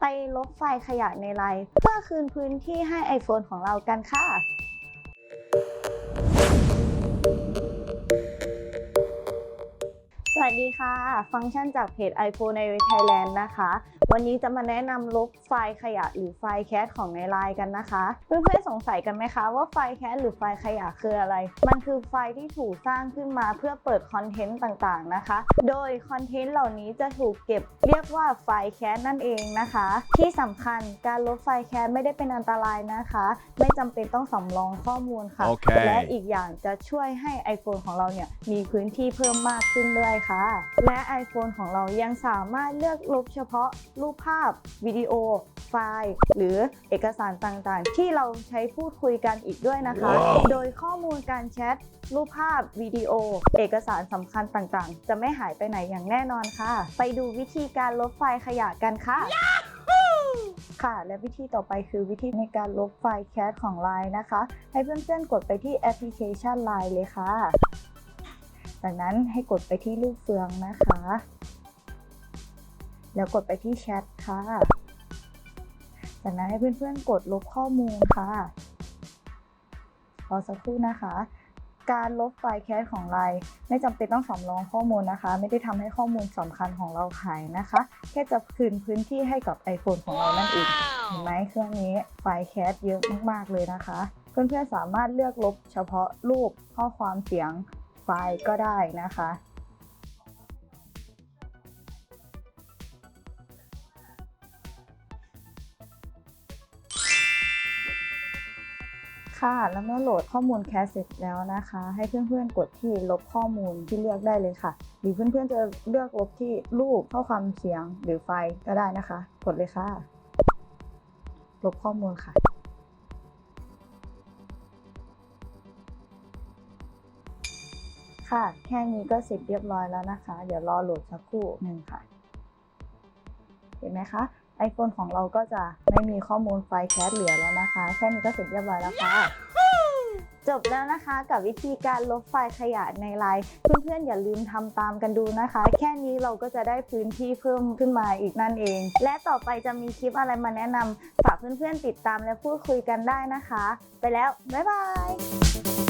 ไปลบไฟล์ขยะในไลน์เพื่อคืนพื้นที่ให้ iPhone ของเรากันค่ะ สวัสดีค่ะ ฟังก์ชันจากเพจ iPhone ใน Thailand นะคะ วันนี้จะมาแนะนำลบไฟล์ขยะหรือไฟล์แคสของในไลน์กันนะคะ เพื่อนๆสงสัยกันไหมคะว่าไฟล์แคสหรือไฟล์ขยะคืออะไร มันคือไฟล์ที่ถูกสร้างขึ้นมาเพื่อเปิดคอนเทนต์ต่างๆนะคะ โดยคอนเทนต์เหล่านี้จะถูกเก็บเรียกว่าไฟล์แคสนั่นเองนะคะ ที่สำคัญการลบไฟล์แคสไม่ได้เป็นอันตรายนะคะ ไม่จำเป็นต้องสำรองข้อมูลค่ะโอเคและอีกอย่างจะช่วยให้ iPhone ของเราเนี่ยมีพื้นที่เพิ่มมากขึ้นด้วยค่ะ และ iPhone ของเรายังสามารถเลือกลบเฉพาะรูปภาพ วิดีโอ ไฟล์ หรือเอกสารต่างๆ ที่เราใช้พูดคุยกันอีกด้วยนะคะว้าวโดยข้อมูลการแชทรูปภาพวิดีโอ เอกสารสำคัญต่างๆ จะไม่หายไปไหนอย่างแน่นอนค่ะ ไปดูวิธีการลบไฟล์ขยะกันค่ะค่ะ และวิธีต่อไปคือวิธีในการลบไฟล์แคสของ Line นะคะ ให้เพื่อนๆกดไปที่แอปพลิเคชัน Line เลยค่ะ จากนั้นให้กดไปที่ลูกเฟืองนะคะ แล้วกดไปที่แชทค่ะ จากนั้นให้เพื่อนๆ กดลบข้อมูลค่ะ รอสักครู่นะคะ การลบไฟล์แคสของไลน์ไม่จำเป็นต้องสำรองข้อมูลนะคะ ไม่ได้ทำให้ข้อมูลสำคัญของเราหายนะคะ แค่จะคืนพื้นที่ให้กับ iPhone ของเรานั่นเอง เห็นไหมเครื่องนี้ไฟล์แคสเยอะมากๆเลยนะคะ เพื่อนๆสามารถเลือกลบเฉพาะรูปข้อความเสียง ไฟล์ก็ได้นะคะ ค่ะ แล้วเมื่อโหลดข้อมูลแคสเสร็จแล้วนะคะ ให้เพื่อนๆกดที่ลบข้อมูลที่เลือกได้เลยค่ะ หรือเพื่อนๆจะเลือกลบที่รูปข้อความเสียงหรือไฟล์ก็ได้นะคะ กดเลยค่ะ ลบข้อมูลค่ะ ค่ะ แค่นี้ก็เสร็จเรียบร้อยแล้วนะคะ เดี๋ยวรอโหลดสักครู่หนึ่งค่ะ เห็นไหมคะ iPhone ของเราก็จะไม่มีข้อมูลไฟล์แคสเหลือแล้วนะคะ แค่นี้ก็เสร็จเรียบร้อยแล้วค่ะจบแล้วนะคะกับวิธีการลบไฟล์ขยะในไลน์เพื่อนๆอย่าลืมทำตามกันดูนะคะ แค่นี้เราก็จะได้พื้นที่เพิ่มขึ้นมาอีกนั่นเอง และต่อไปจะมีคลิปอะไรมาแนะนำฝากเพื่อนๆติดตามและพูดคุยกันได้นะคะ ไปแล้ว บ๊ายบาย